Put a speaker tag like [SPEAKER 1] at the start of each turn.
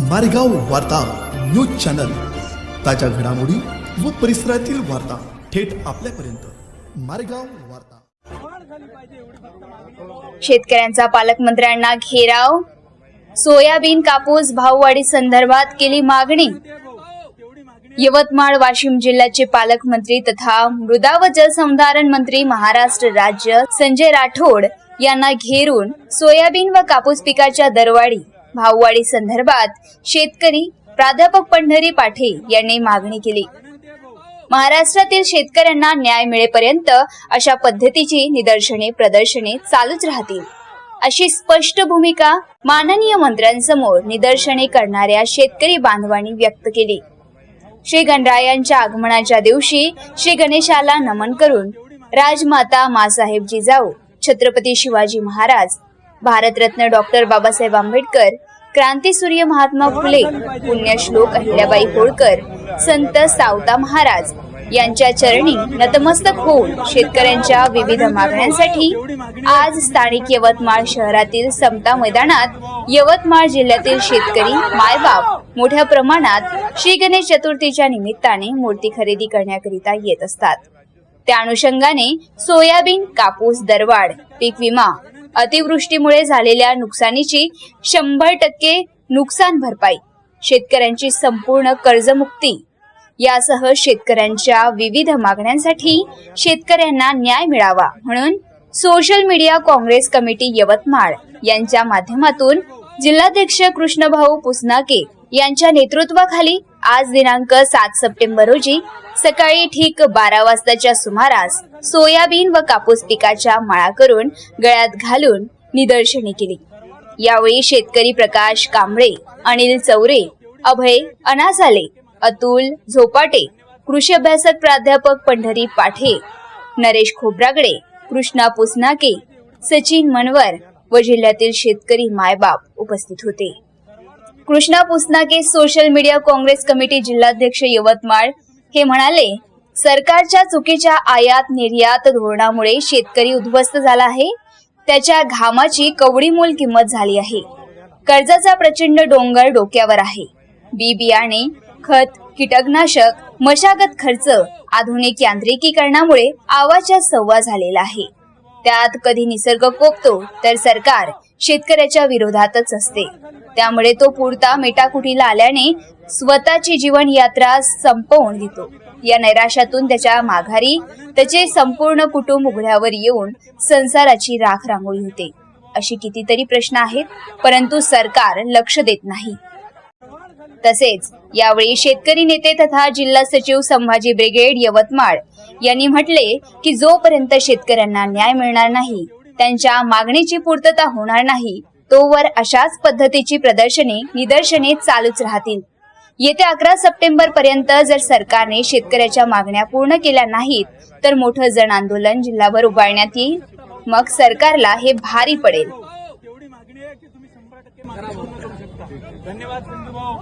[SPEAKER 1] मारेगाव वार्ता news channel. ताज्या घडामोडी व परिसरातील वार्ता थेट आपल्यापर्यंत. मारेगाव वार्ता.
[SPEAKER 2] शेतकऱ्यांचा पालकमंत्र्यांना घेराव. सोयाबीन कापूस भाववाढी संदर्भात केली मागणी. यवतमाळ वाशिम जिल्ह्याचे पालकमंत्री तथा मृदा व जलसंधारण मंत्री महाराष्ट्र राज्य संजय राठोड यांना घेरून सोयाबीन व कापूस पिकाच्या दरवाढी. भाववाढी संदर्भात शेतकरी प्राध्यापक पंढरी पाठे यांनी मागणी केली. महाराष्ट्रातील शेतकऱ्यांना न्याय मिळेपर्यंत अशा पद्धतीची निदर्शने प्रदर्शने चालूच राहतील. अशी स्पष्ट भूमिका माननीय मंत्र्यांसमोर निदर्शने करणाऱ्या शेतकरी बांधवांनी व्यक्त केली. श्री गणरायांच्या आगमनाच्या दिवशी श्री गणेशाला नमन करून राजमाता मासाहेब जिजाऊ छत्रपती शिवाजी महाराज भारतरत्न डॉक्टर बाबासाहेब आंबेडकर क्रांतीसूर्य महात्मा फुले पुण्यश्लोक अहिल्याबाई होळकर संत सावता महाराज यांच्या चरणी नतमस्तक होऊन शेतकऱ्यांच्या विविध मागण्यांसाठी आज स्थानिक यवतमाळ शहरातील समता मैदानात यवतमाळ जिल्ह्यातील शेतकरी मायबाप मोठ्या प्रमाणात श्री गणेश चतुर्थीच्या निमित्ताने मूर्ती खरेदी करण्याकरिता येत असतात. त्या अनुषंगाने सोयाबीन कापूस दरवाढ पीक विमा अतिवृष्टीमुळे झालेल्या नुकसानीची शंभर टक्के नुकसान भरपाई. शेतकऱ्यांची संपूर्ण कर्जमुक्ती. यासह शेतकऱ्यांच्या विविध मागण्यांसाठी शेतकऱ्यांना न्याय मिळावा म्हणून social media Congress committee Yavatmal यांच्या माध्यमातून जिल्हाध्यक्ष कृष्णभाऊ पुसनाके यांच्या नेतृत्वाखाली आज दिनांक सात सप्टेंबर रोजी सकाळी ठीक बारा वाजताच्या सुमारास सोयाबीन व कापूस पिकाच्या माळा करून गळ्यात घालून निदर्शने केली. यावेळी शेतकरी प्रकाश कांबळे अनिल चौरे अभय अनासाले अतुल झोपाटे कृषी अभ्यासक प्राध्यापक पंढरी पाठे नरेश खोब्रागडे कृष्णा पुसनाके सचिन मनवर व जिल्ह्यातील शेतकरी मायबाप उपस्थित होते. Krishna Pusnake social media Congress committee जिल्हाध्यक्ष यवतमाळ हे म्हणाले सरकारच्या चुकीच्या आयात निर्यात धोरणामुळे शेतकरी उद्ध्वस्त झाला आहे. त्याच्या घामाची कवडीमोल किंमत झाली आहे. कर्जाचा प्रचंड डोंगर डोक्यावर आहे. बी बियाणे खत कीटकनाशक मशागत खर्च आधुनिक यांत्रिकीकरणामुळे आवाच्या सव्वा झालेला आहे. त्यात कधी निसर्ग कोपतो तर सरकार शेतकऱ्याच्या विरोधातच असते. त्यामुळे तो पुरता मेटाकुटीला आल्याने स्वतःची जीवन यात्रा संपवून देतो. या नैराश्यातून त्याच्या माघारी त्याचे संपूर्ण कुटुंब उघड्यावर येऊन संसाराची राख रांगोळी होते. अशी कितीतरी प्रश्न आहेत परंतु सरकार लक्ष देत नाही. तसेच यावेळी शेतकरी नेते तथा जिल्हा सचिव संभाजी ब्रिगेड यवतमाळ यांनी म्हटले की जोपर्यंत शेतकऱ्यांना न्याय मिळणार नाही त्यांच्या मागणीची पूर्तता होणार नाही तोवर अशाच पद्धतीची प्रदर्शने निदर्शने चालूच राहतील. येत्या अकरा सप्टेंबर पर्यंत जर सरकारने शेतकऱ्याच्या मागण्या पूर्ण केल्या नाहीत तर मोठं जन आंदोलन जिल्हाभर उभारण्यात येईल. मग सरकारला हे भारी पडेल
[SPEAKER 3] एवढी मागणी आहे की तुम्ही शंभर टक्के मागणी पूर्ण करू शकता धन्यवाद सिंधू भाऊ